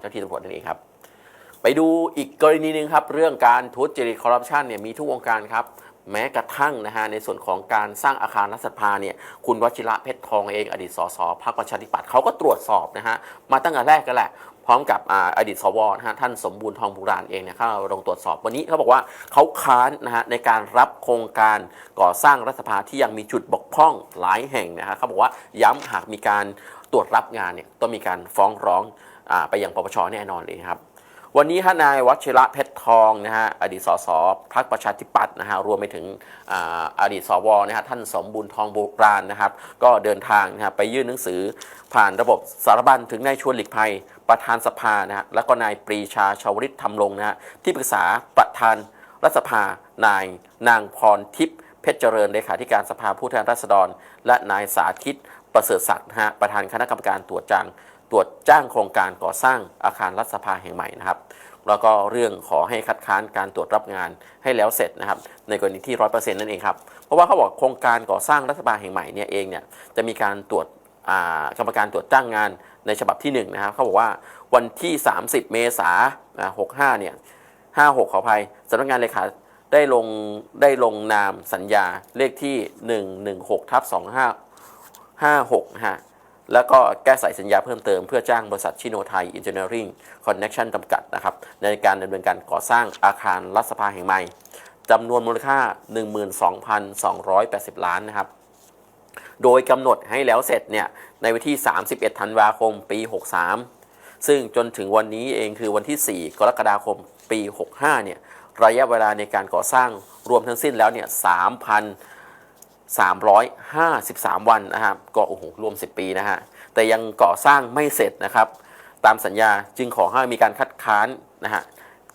เจ้าที่ตำรวจนั่นเองครับ ไปดูอีกกรณีหนึ่งครับ เรื่องการทุจริตคอร์รัปชันเนี่ยมีทุกวงการครับ แม้กระทั่งนะฮะในส่วนของการสร้างอาคารรัฐสภาเนี่ยคุณวชิระเพชรทองเองอดีตสสพรรคประชาธิปัตย์เขาก็ตรวจสอบนะฮะมาตั้งแต่แรกกันแหละพร้อมกับออดีตสวนะฮะท่านสมบูรณ์ทองบุราณเองเนี่ยเข้าลงตรวจสอบวันนี้เขาบอกว่าเขาค้านนะฮะในการรับโครงการก่อสร้างรัฐสภาที่ยังมีจุดบกพร่องหลายแห่งนะฮะเขาบอกว่าย้ำหากมีการตรวจรับงานเนี่ยต้องมีการฟ้องร้อง ไปยังปปชแน่นอนเลยครับ วันนี้ท่านนายวชิระเพชรทองนะฮะอดีตสสพรรคประชาธิปัตย์นะฮะรวมไปถึงออดีตสวนะฮะท่านสมบูรณ์ทองโบราณนะครับ ก็เดินทางนะฮะไปยื่นหนังสือผ่านระบบสารบัญถึงนายชวนหลีกภัย ประธานสภานะฮะแล้วก็นายปรีชาชาวริตธรรมรงนะฮะที่ปรึกษาประธานรัฐสภานายนางพรทิพย์เพชรเจริญเลขาธิการสภาผู้แทนราษฎร และนายสาธิตประเสริฐศักดิ์นะฮะประธานคณะกรรมการตรวจจัง ตรวจจ้างโครงการก่อสร้างอาคารรัฐสภาแห่งใหม่นะครับ แล้วก็เรื่องขอให้คัดค้านการตรวจรับงานให้แล้วเสร็จนะครับ ในกรณีที่ร้อยเปอร์เซ็นต์นั่นเองครับ เพราะว่าเขาบอกโครงการก่อสร้างรัฐสภาแห่งใหม่เนี่ยเองเนี่ยจะมีการตรวจกรรมการตรวจจ้างงานในฉบับที่ 1 นะครับเขาบอกว่าวันที่ 30 เมษายน65เนี่ย56ขออภัยสำนักงานเลขาได้ลงได้ลงนามสัญญาเลขที่ 116ทับ2556นะฮะ แล้วก็แก้ไขสัญญาเพิ่มเติมเพื่อจ้างบริษัทชิโนไทยอินเจเนียริงคอนเน็ชันจำกัดนะครับในการดำเนินการก่อสร้างอาคารรัฐสภาแห่งใหม่จำนวนมูลค่า 12,280 ล้านนะครับ โดยกำหนดให้แล้วเสร็จเนี่ยในวันที่ 31 ธันวาคม ปี 63 ซึ่งจนถึงวันนี้เองคือวันที่ 4 กรกฎาคม ปี 65 เนี่ยระยะเวลาในการก่อสร้างรวมทั้งสิ้นแล้วเนี่ย 353 วันนะครับก็โอ้โหรวม 10 ปีนะฮะแต่ยังก่อสร้างไม่เสร็จนะครับ ตามสัญญาจึงขอให้มีการคัดค้านนะฮะ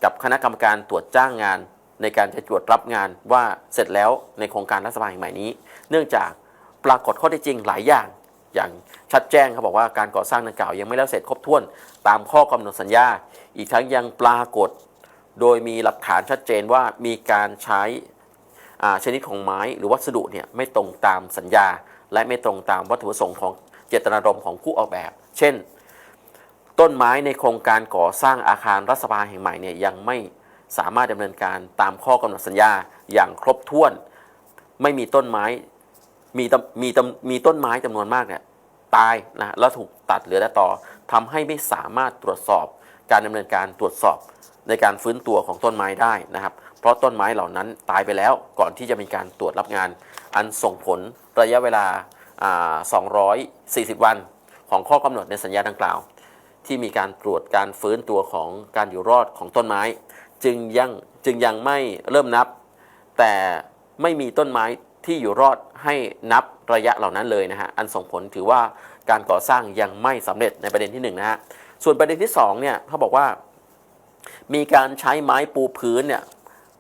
กับคณะกรรมการตรวจจ้างงาน ในการจะตรวจรับงานว่าเสร็จแล้วในโครงการรัฐสภาแห่งใหม่นี้ เนื่องจากปรากฏข้อเท็จจริงหลายอย่าง อย่างชัดแจ้งเขาบอกว่าการก่อสร้างดังกล่าวยังไม่แล้วเสร็จครบถ้วน ตามข้อกำหนดสัญญา อีกทั้งยังปรากฏ โดยมีหลักฐานชัดเจนว่ามีการใช้ ชนิดของไม้หรือวัสดุเนี่ยไม่ตรงตามสัญญา และไม่ตรงตามวัตถุประสงค์ของเจตนารมณ์ของผู้ออกแบบ เช่น ต้นไม้ในโครงการก่อสร้างอาคารรัฐสภาแห่งใหม่เนี่ยยังไม่สามารถดำเนินการตามข้อกำหนดสัญญาอย่างครบถ้วน ไม่มีต้นไม้มีตมีตมีต้นไม้จำนวนมากเนี่ยตายนะแล้วถูกตัดเหลือแต่ต่อทำให้ไม่สามารถตรวจสอบการดำเนินการตรวจสอบในการฟื้นตัวของต้นไม้ได้นะครับ ราะต้นไม้เหล่านั้นตายไปแล้วก่อนที่จะมีการตรวจรับงาน อันส่งผลระยะเวลาอ่า240 วัน ของข้อกำหนดในสัญญาดังกล่าว ที่มีการตรวจการฟื้นตัวของการอยู่รอดของต้นไม้ จึงยังจึงยังไม่เริ่มนับ แต่ไม่มีต้นไม้ที่อยู่รอดให้นับระยะเหล่านั้นเลยนะฮะอันส่งผลถือว่าการก่อสร้างยังไม่สำเร็จในประเด็นที่1นงนะฮะส่วนประเด็นที่2เนี่ยเขาบอกว่า มีการใช้ไม้ปูพื้นเนี่ย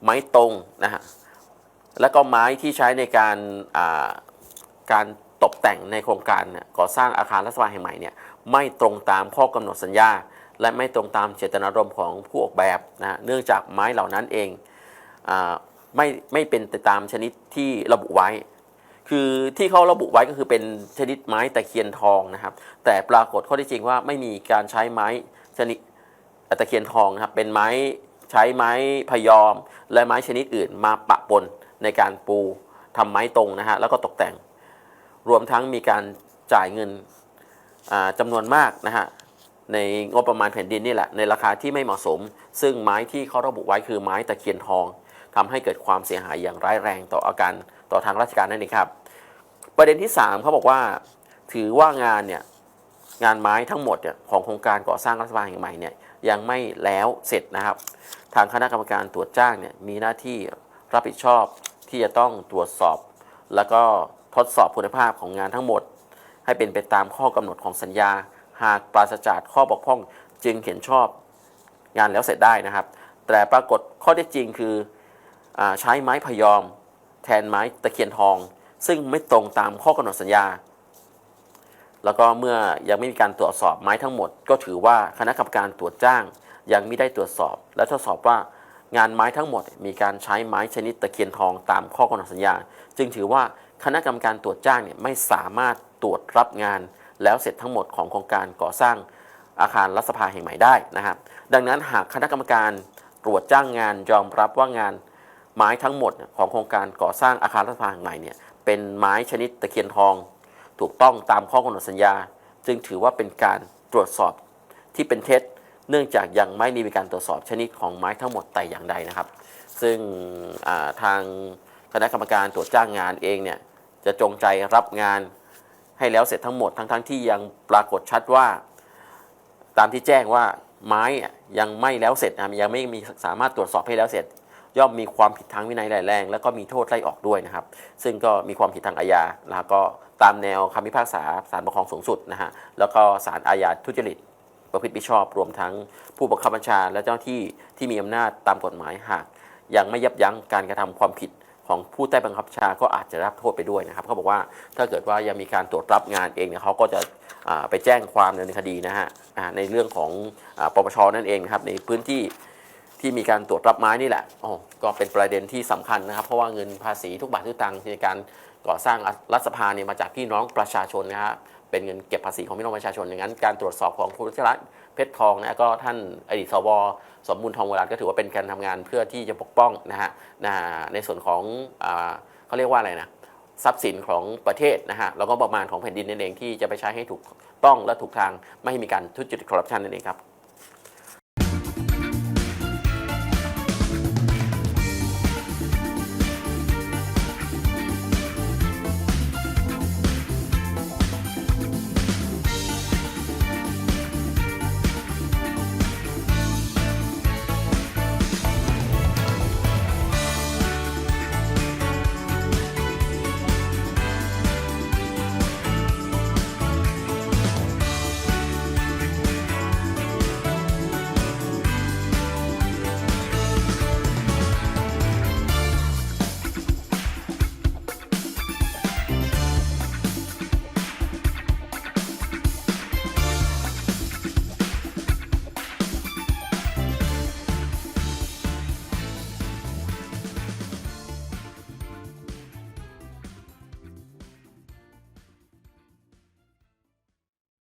ไม้ตรงนะฮะแล้วก็ไม้ที่ใช้ในการการตกแต่งในโครงการก่อสร้างอาคารรัฐสภาแห่งใหม่เนี่ยไม่ตรงตามข้อกำหนดสัญญา และไม่ตรงตามเจตนารมณ์ของผู้ออกแบบนะฮะเนื่องจากไม้เหล่านั้นเองอไม่ไม่เป็นไปตามชนิดที่ระบุไว้ คือที่เขาระบุไว้ก็คือเป็นชนิดไม้ตะเคียนทองนะครับ แต่ปรากฏข้อที่จริงว่าไม่มีการใช้ไม้ชนิดตะเคียนทองนะครับเป็นไม้ ใช้ไม้พยอม และไม้ชนิดอื่นมาปะปนในการปูทำไม้ตรงนะฮะแล้วก็ตกแต่ง รวมทั้งมีการจ่ายเงินจำานวนมากนะฮะในงบประมาณแผ่นดินนี่แหละในราคาที่ไม่เหมาะสม ซึ่งไม้ที่เขาระบุไว้คือไม้ตะเคียนทองทำให้เกิดความเสียหายอย่างร้ายแรงต่ออาการต่อทางราชการนั่นเองครับ ประเด็นที่ 3เขาบอกว่าถือว่างานเนี่ยงานไม้ทั้งหมดเนี่ยของโครงการก่อสร้างรัฐบาลแห่งใหม่เนี่ย ยังไม่แล้วเสร็จนะครับ ทางคณะกรรมการตรวจจ้างเนี่ยมีหน้าที่รับผิดชอบที่จะต้องตรวจสอบ แล้วก็ทดสอบคุณภาพของงานทั้งหมด ให้เป็นไปตามข้อกำหนดของสัญญา หากปราศจากข้อบกพร่องจึงเห็นชอบงานแล้วเสร็จได้นะครับ แต่ปรากฏข้อเท็จจริงคืออใช้ไม้พยอม แทนไม้ตะเคียนทอง ซึ่งไม่ตรงตามข้อกำหนดสัญญา แล้วก็เมื่อยังไม่มีการตรวจสอบไม้ทั้งหมด ก็ถือว่าคณะกรรมการตรวจจ้าง ยังไม่ได้ตรวจสอบ และทดสอบว่างานไม้ทั้งหมด มีการใช้ไม้ชนิดตะเคียนทองตามข้อกำหนดสัญญา จึงถือว่าคณะกรรมการตรวจจ้างเนี่ยไม่สามารถตรวจรับงาน แล้วเสร็จทั้งหมดของโครงการก่อสร้างอาคารรัฐสภาแห่งใหม่ได้นะครับดังนั้นหากคณะกรรมการตรวจจ้างงานยอมรับว่างานไม้ทั้งหมดของโครงการก่อสร้างอาคารรัฐสภาแห่งใหม่เนี่ยเป็นไม้ชนิดตะเคียนทอง ถูกต้องตามข้อกำหนดสัญญา จึงถือว่าเป็นการตรวจสอบที่เป็นเท็จ เนื่องจากยังไม่ได้มีการตรวจสอบชนิดของไม้ทั้งหมดแต่อย่างใดนะครับ ซึ่งทางคณะกรรมการตรวจจ้างงานเองเนี่ยจะจงใจรับงานให้แล้วเสร็จทั้งหมดทั้งๆทที่ยังปรากฏชัดว่า ตามที่แจ้งว่าไม้ยังไม่แล้วเสร็จนะยังไม่มีสามารถตรวจสอบให้แล้วเสร็จ ย่อมมีความผิดทางวินัยร้ายแรง แล้วก็มีโทษไล่ออกด้วยนะครับ ซึ่งก็มีความผิดทางอาญาแล้วก็ตามแนวคำพิพากษาศาลปกครองสูงสุดนะฮะแล้วก็ศาลอาญาทุจริตประพฤติมิชอบรวมทั้งผู้บังคับบัญชาและเจ้าที่ที่มีอำนาจตามกฎหมายหาก ยังไม่ยับยั้งการกระทำความผิดของผู้ใต้บังคับบัญชาก็อาจจะรับโทษไปด้วยนะครับเขาบอกว่าถ้าเกิดว่ายังมีการตรวจรับงานเองเนี่ยเขาก็จะไปแจ้งความในคดีนะฮะในเรื่องของอปปชนั่นเองนะครับในพื้นที่ ที่มีการตรวจรับไม้นี่แหละอ๋อก็เป็นประเด็นที่สำคัญนะครับ เพราะว่าเงินภาษีทุกบาททุกตังค์ในการก่อสร้างรัฐสภาเนี่ยมาจากพี่น้องประชาชนนะฮะเป็นเงินเก็บภาษีของพี่น้องประชาชนอย่างนั้น การตรวจสอบของคุณรัชรัเพชรทองนะก็ท่านอดีตสวสมบูรณ์ทองเวลาก็ถือว่าเป็นการทำงานเพื่อที่จะปกป้องนะฮะในส่วนของอเขาเรียกว่าอะไรนะทรัพย์สินของประเทศนะฮะแล้วก็ประมาณของแผ่นดินนั่นเองที่จะไปใช้ให้ถูกต้องและถูกทางไม่ให้มีการทุจริตคอร์รัปชันนั่นเองครับ